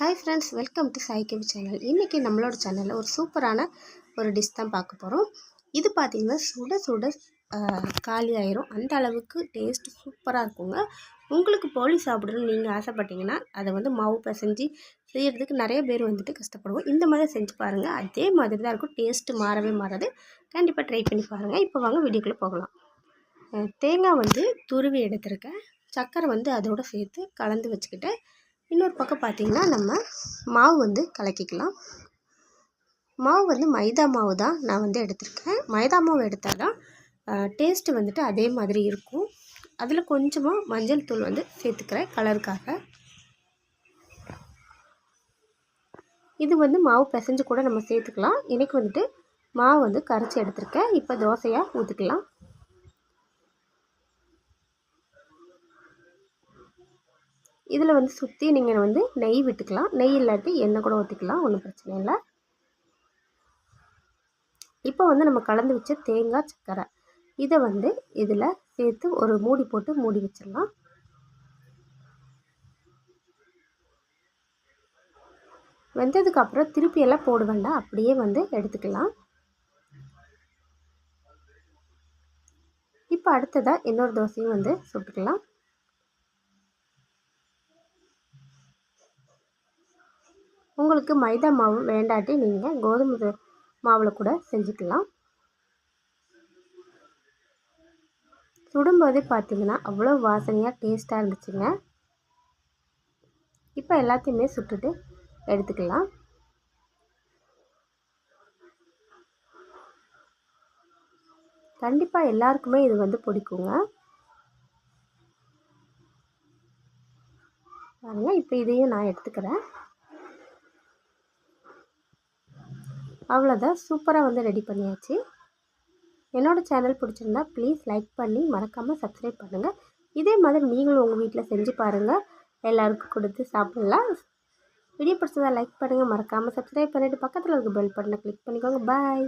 Hi friends welcome to Saikavi channel இன்றைக்கி நம்மளோட சேனலில் ஒரு சூப்பரான ஒரு டிஷ் தான் பார்க்க போகிறோம் இது பார்த்திங்கன்னா சுட சுட காலி ஆயிரும். அந்த அளவுக்கு டேஸ்ட் சூப்பராக இருக்குங்க. உங்களுக்கு போலி சாப்பிடணும்னு நீங்கள் ஆசைப்பட்டீங்கன்னா அதை வந்து மாவு பிசைஞ்சு செய்கிறதுக்கு நிறைய பேர் வந்துட்டு கஷ்டப்படுவோம். இந்த மாதிரி செஞ்சு பாருங்கள் அதே மாதிரி தான் இருக்கும். டேஸ்ட்டு மாறவே மாறாது. கண்டிப்பாக ட்ரை பண்ணி பாருங்கள் இப்போ வாங்க வீடியோக்குள்ளே போகலாம். தேங்காய் வந்து துருவி எடுத்திருக்கேன். சக்கரை வந்து அதோட சேர்த்து கலந்து வச்சுக்கிட்டு இன்னொரு பக்கம் பார்த்திங்கன்னா நம்ம மாவு வந்து கலக்கிக்கலாம். மாவு வந்து மைதா மாவு தான் நான் வந்து எடுத்திருக்கேன். மைதா மாவு எடுத்தால் தான் டேஸ்ட்டு வந்துட்டு அதே மாதிரி இருக்கும். அதில் கொஞ்சமாக மஞ்சள் தூள் வந்து சேர்த்துக்கிறேன் கலருக்காக. இது வந்து மாவு பிசைஞ்சு கூட நம்ம சேர்த்துக்கலாம். இன்றைக்கி வந்துட்டு மாவு வந்து கரைச்சி எடுத்திருக்கேன். இப்போ தோசையாக ஊற்றிக்கலாம். இதில் வந்து சுற்றி நீங்கள் வந்து நெய் விட்டுக்கலாம். நெய் இல்லாட்டி எண்ணெய் கூட ஊற்றிக்கலாம். ஒன்றும் பிரச்சனை இல்லை. இப்போ வந்து நம்ம கலந்து வச்ச தேங்காய் சர்க்கரை. இதை வந்து இதில் சேர்த்து ஒரு மூடி போட்டு மூடி வச்சிடலாம். வெந்ததுக்கப்புறம் திருப்பியெல்லாம் திருப்பி எல்லாம் போட வேண்டாம். அப்படியே வந்து எடுத்துக்கலாம். இப்போ அடுத்ததாக இன்னொரு தோசையும் வந்து சுட்டுக்கலாம். உங்களுக்கு மைதா மாவு வேண்டாட்டி நீங்கள் கோதுமை மாவில் கூட செஞ்சுக்கலாம். சுடும்போதே பார்த்தீங்கன்னா அவ்வளோ வாசனையாக டேஸ்ட்டாக இருந்துச்சுங்க. இப்போ எல்லாத்தையுமே சுட்டுட்டு எடுத்துக்கலாம். கண்டிப்பாக எல்லாருக்குமே இது வந்து பிடிக்குங்க. பாருங்கள் இப்போ இதையும் நான் எடுத்துக்கிறேன். அவ்வளோதான். சூப்பராக வந்து ரெடி பண்ணியாச்சு. என்னோடய சேனல் பிடிச்சிருந்தா ப்ளீஸ் லைக் பண்ணி மறக்காமல் சப்ஸ்கிரைப் பண்ணுங்கள் இதே மாதிரி நீங்களும் உங்கள் வீட்டில் செஞ்சு பாருங்கள் எல்லாருக்கும் கொடுத்து சாப்பிட்லாம். வீடியோ பிடிச்சதா லைக் பண்ணுங்கள் மறக்காமல் சப்ஸ்கிரைப் பண்ணிவிட்டு பக்கத்தில் இருக்க பெல் பட்டனை கிளிக் பண்ணிக்கோங்க. பாய்